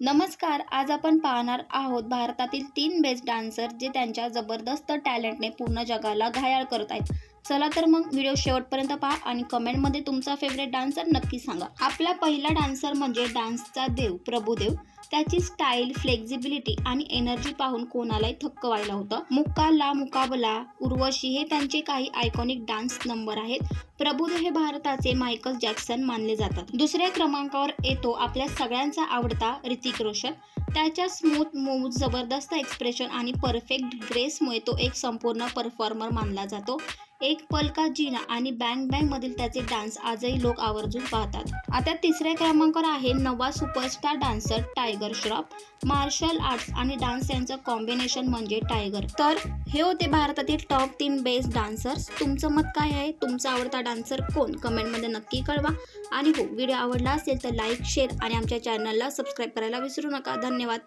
नमस्कार आज आपण पाहणार आहोत भारतातील तीन बेस्ट डान्सर जे त्यांच्या जबरदस्त टॅलेंटने पूर्ण जगाला घायाळ करत आहेत चला तर मग व्हिडिओ शेवटपर्यंत पहा आणि कमेंटमध्ये तुमचा फेवरेट डान्सर नक्की सांगा. आपला पहिला डान्सर म्हणजे डान्सचा देव प्रभुदेव. त्याची स्टाईल फ्लेक्झिबिलिटी आणि एनर्जी पाहून कोणालाही थक्क व्हायला होतं. मुक्का ला मुकाबला उर्वशी हे त्यांचे काही आयकॉनिक डान्स नंबर आहेत. प्रभुदेव हे भारताचे मायकल जॅक्सन मानले जातात. दुसऱ्या क्रमांकावर येतो आपल्या सगळ्यांचा आवडता ऋतिक रोशन. त्याच्या स्मूथ मूव जबरदस्त एक्सप्रेशन आणि परफेक्ट ग्रेसमुळे तो एक संपूर्ण परफॉर्मर मानला जातो. एक पलका जिना आणि बँग बँग मधील त्याचे डान्स आजही लोक आवर्जून पाहतात. आता तिसऱ्या क्रमांकावर आहे नवा superstar dancer Tiger Shroff. Martial arts आणि डान्स यांचं कॉम्बिनेशन म्हणजे टायगर तर हे होते भारतातील टॉप तीन बेस्ट डान्सर्स तुमचं मत काय आहे? तुमचा आवडता डान्सर कोण? कमेंटमध्ये नक्की कळवा. आणि हो व्हिडिओ आवडला असेल तर लाईक शेअर आणि आमच्या चॅनलला सबस्क्राईब करायला विसरू नका. धन्यवाद.